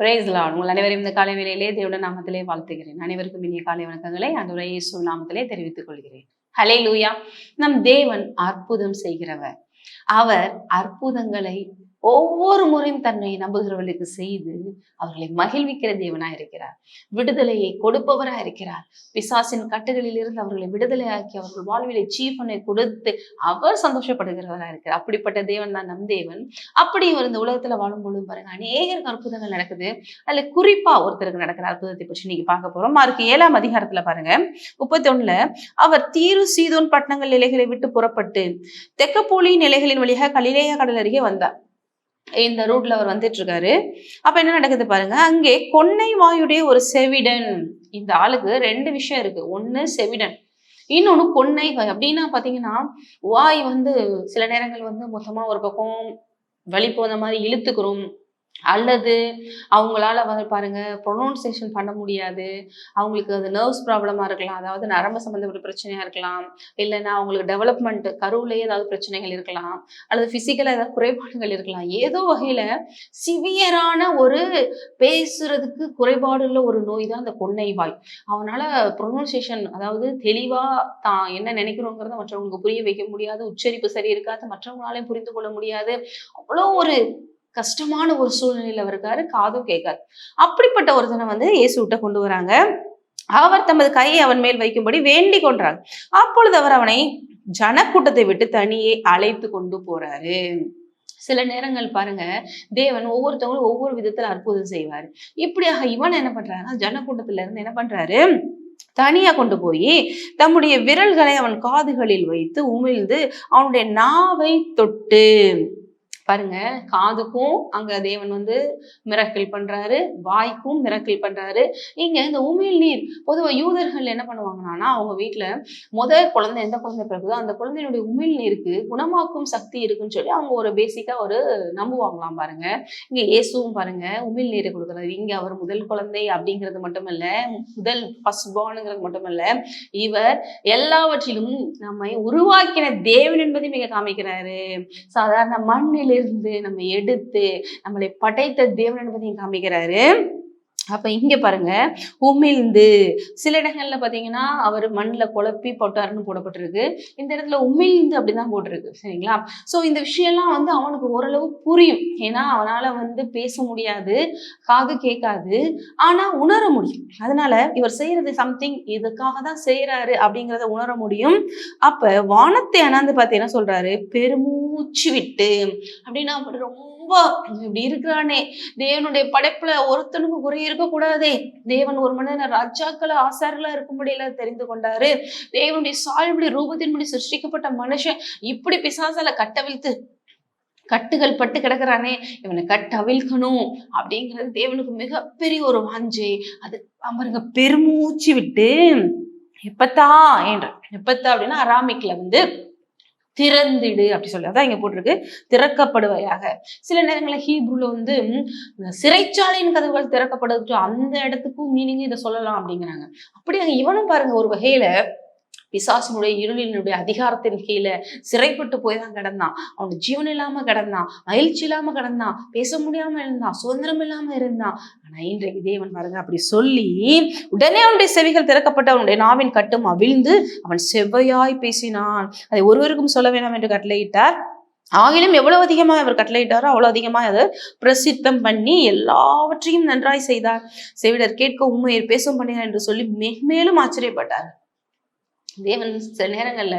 பிரேஸ்லான் உங்கள் அனைவரும் இந்த காலை வேலையிலே தேவட நாமத்திலே வாழ்த்துகிறேன். அனைவருக்கும் இனிய காலை வணக்கங்களை அந்த இயேசு நாமத்திலே தெரிவித்துக் கொள்கிறேன். ஹலே லூயா நம் தேவன் அற்புதம் செய்கிறவர். அவர் அற்புதங்களை ஒவ்வொரு முறையும் தன்னை நம்புகிறவர்களுக்கு செய்து அவர்களை மகிழ்விக்கிற தேவனாய் இருக்கிறார். விடுதலையை கொடுப்பவராய் இருக்கிறார். பிசாசின் கட்டுகளில் இருந்து அவர்களை விடுதலையாக்கி அவர்கள் வாழ்விலை ஜீவனை கொடுத்து அவர் சந்தோஷப்படுகிறவராய் இருக்கிறார். அப்படிப்பட்ட தேவன் தான் நம் தேவன். அப்படி இவர் இந்த உலகத்துல வாழும் பொழுது பாருங்க அநேகருக்கு அற்புதங்கள் நடக்குது. அதுல குறிப்பா ஒருத்தருக்கு நடக்கிற அற்புதத்தை பற்றி இன்னைக்கு பார்க்க போறோம். மார்க்கு ஏழாம் அதிகாரத்துல பாருங்க முப்பத்தி ஒண்ணுல அவர் தீரு சீதோன் பட்டணங்கள் நிலைகளை விட்டு புறப்பட்டு தெக்கப்போலி நிலைகளின் வழியாக கலிலேயா கடல் அருகே வந்தார். இந்த ரூட்ல அவர் வந்துட்டு இருக்காரு அப்ப என்ன நடக்குது பாருங்க. அங்கே கொன்னை வாயுடைய ஒரு செவிடன். இந்த ஆளுக்கு ரெண்டு விஷயம் இருக்கு. ஒன்னு செவிடன். இன்னொன்னு கொன்னை வாய் அப்படின்னா பாத்தீங்கன்னா வாய் வந்து சில நேரங்கள் வந்து மொத்தமா ஒரு பக்கம் வழி போன மாதிரி இழுத்துக்கிறோம் அல்லது அவங்களால வந்து பாருங்க ப்ரொனவுன்சியேஷன் பண்ண முடியாது. அவங்களுக்கு அது நர்வ்ஸ் ப்ராப்ளமா இருக்கலாம். அதாவது நரம்பு சம்மந்தப்பட்ட பிரச்சனையா இருக்கலாம். இல்லைன்னா அவங்களுக்கு டெவலப்மெண்ட் கருவிலேயே ஏதாவது பிரச்சனைகள் இருக்கலாம். அல்லது பிசிக்கலா ஏதாவது குறைபாடுகள் இருக்கலாம். ஏதோ வகையில சிவியரான ஒரு பேசுறதுக்கு குறைபாடுள்ள ஒரு நோய் தான் அந்த கொன்னை வாய். அவனால ப்ரொனவுன்சியேஷன் அதாவது தெளிவா தான் என்ன நினைக்கிறோங்கிறத மற்றவங்களுக்கு புரிய வைக்க முடியாது. உச்சரிப்பு சரி இருக்காது. மற்றவங்களாலையும் புரிந்து கொள்ள முடியாது. அவ்வளோ ஒரு கஷ்டமான ஒரு சூழ்நிலையில இருக்காரு காதும் கேட்காது. அப்படிப்பட்ட ஒருத்தனை வந்து இயேசு விட்ட கொண்டு வராங்க. அவர் தமது கையை அவன் மேல் வைக்கும்படி வேண்டி கொன்றாங்க அப்பொழுது அவர் அவனை ஜனக்கூட்டத்தை விட்டு தனியே அழைத்து கொண்டு போறாரு. சில நேரங்கள் பாருங்க தேவன் ஒவ்வொருத்தவங்களும் ஒவ்வொரு விதத்துல அற்புதம் செய்வாரு. இப்படியாக இவன் என்ன பண்றாருன்னா ஜனக்கூட்டத்துல இருந்து என்ன பண்றாரு? தனியா கொண்டு போய் தம்முடைய விரல்களை அவன் காதுகளில் வைத்து உமிழ்ந்து அவனுடைய நாவை தொட்டு பாருங்க காதுக்கும் அங்க தேவன் வந்து மிரக்கல் பண்றாரு வாய்க்கும் மிரக்கல் பண்றாரு. இங்க இந்த உமிழ் நீர் பொதுவாக யூதர்கள் என்ன பண்ணுவாங்கன்னா அவங்க வீட்டுல முத குழந்தை எந்த குழந்தை பிறகுதோ அந்த குழந்தையினுடைய உமிழ் நீருக்கு குணமாக்கும் சக்தி இருக்குன்னு சொல்லி அவங்க ஒரு பேசிக்கா ஒரு நம்புவாங்களாம் பாருங்க. இங்க இயேசுவும் பாருங்க உமிழ் நீரை கொடுக்குறாரு. இங்க அவர் முதல் குழந்தை அப்படிங்கிறது மட்டுமல்ல முதல் ஃபர்ஸ்ட் பார்னுங்கிறது மட்டுமல்ல இவர் எல்லாவற்றிலும் நம்மை உருவாக்கின தேவன் என்பதையும் மிக காமிக்கிறாரு. சாதாரண மண்ணில் இருந்து நம்ம எடுத்து நம்மளை படைத்த தேவன் என்பதையும் காமிக்கிறாரு. அப்போ இங்கே பாருங்க உமிழ்ந்து. சில இடங்கள்ல பார்த்தீங்கன்னா அவர் மண்ணில் குழப்பி போட்டாருன்னு போடப்பட்டிருக்கு. இந்த இடத்துல உமிழ்ந்து அப்படிதான் போட்டிருக்கு சரிங்களா? ஸோ இந்த விஷயம்லாம் வந்து அவனுக்கு ஓரளவு புரியும். ஏன்னா அவனால வந்து பேச முடியாது காது கேட்காது ஆனால் உணர முடியும். அதனால இவர் செய்யறது சம்திங் இதுக்காக தான் செய்யறாரு அப்படிங்கிறத உணர முடியும். அப்ப வானத்தை அண்ணாந்து பார்த்து என்ன சொல்றாரு? பெருமூச்சு விட்டு. அப்படின்னா ரொம்ப ரொம்ப இப்படி இருக்கிறானே. தேவனுடைய படைப்புல ஒருத்தனுக்கு குறை இருக்கக்கூடாதே. தேவன் ஒரு மனிதன ராஜாக்கள ஆசாரிகளா இருக்கும்படியில தெரிந்து கொண்டாரு. தேவனுடைய சாயபடி ரூபத்தின்படி சிருஷ்டிக்கப்பட்ட மனுஷன் இப்படி பிசாசால கட்டவிழ்த்து கட்டுகள் பட்டு கிடக்குறானே. இவனை கட்டவிழ்க்கணும் அப்படிங்கிறது தேவனுக்கு மிகப்பெரிய ஒரு வாஞ்சை. அது அவருங்க பெருமூச்சு விட்டு எப்பத்தா என்ற எப்பத்தா அப்படின்னா அராமிக்ல வந்து திறந்திடு அப்படி சொல்லி. அதான் இங்க போட்டிருக்கு. திறக்கப்படுவையாக. சில நேரங்களில் ஹீப்ரூல வந்து சிறைச்சாலையின் கதவுகள் திறக்கப்படுறது அந்த இடத்துக்கும் மீனிங் இதை சொல்லலாம் அப்படிங்கிறாங்க. அப்படி அங்க இவனும் பாருங்க ஒரு வகையில பிசாசினுடைய இருளினுடைய அதிகாரத்தின் கீழே சிறைப்பட்டு போய் தான் கிடந்தான். அவனுடைய ஜீவன் இல்லாம கிடந்தான் மகிழ்ச்சி இல்லாம கிடந்தான் பேச முடியாம இருந்தான் சுதந்திரம் இல்லாம இருந்தான். ஆனா இன்றைக்கு தேவன் பாருங்க அப்படி சொல்லி உடனே அவனுடைய செவிகள் திறக்கப்பட்டு அவனுடைய நாவின் கட்டும் அவிழ்ந்து அவன் செவ்வையாய் பேசினான். அதை ஒருவருக்கும் சொல்ல வேண்டாம் என்று கட்டளையிட்டார். ஆகிலும் எவ்வளவு அதிகமாக அவர் கட்டளையிட்டாரோ அவ்வளவு அதிகமாக அதை பிரசித்தம் பண்ணி எல்லாவற்றையும் நன்றாய் செய்தார். செவிடர் கேட்க உண்மையை பேசும் பண்ணினார் என்று சொல்லி மென்மேலும் ஆச்சரியப்பட்டார். தேவன் சில நேரங்கள்ல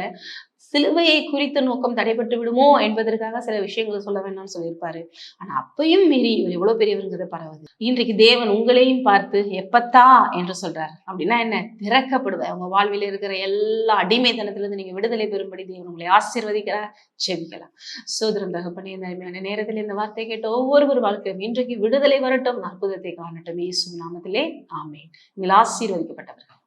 சிலுவையை குறித்த நோக்கம் தடைபட்டு விடுமோ என்பதற்காக சில விஷயங்களை சொல்ல வேண்டாம்னு சொல்லியிருப்பாரு. ஆனா அப்பையும் மீறி இவர் எவ்வளவு பெரியவருங்கிறது பரவாது இன்றைக்கு தேவன் உங்களையும் பார்த்து எப்பத்தா என்று சொல்றாரு. அப்படின்னா என்ன? திறக்கப்படுவார். உங்க வாழ்வில் இருக்கிற எல்லா அடிமைத்தனத்திலிருந்து நீங்க விடுதலை பெறும்படி தேவன் உங்களை ஆசீர்வதிக்கிறார் செவிக்கலாம் சோதரம் தகப்பனே இந்த அருமையான நேரத்தில் இந்த வார்த்தை கேட்ட ஒவ்வொருவர் வாழ்க்கையும் இன்றைக்கு விடுதலை வரட்டும் அற்புதத்தை காணட்டும். இயேசு நாமத்திலே ஆமேன். நீங்கள் ஆசீர்வதிக்கப்பட்டவர்கள்.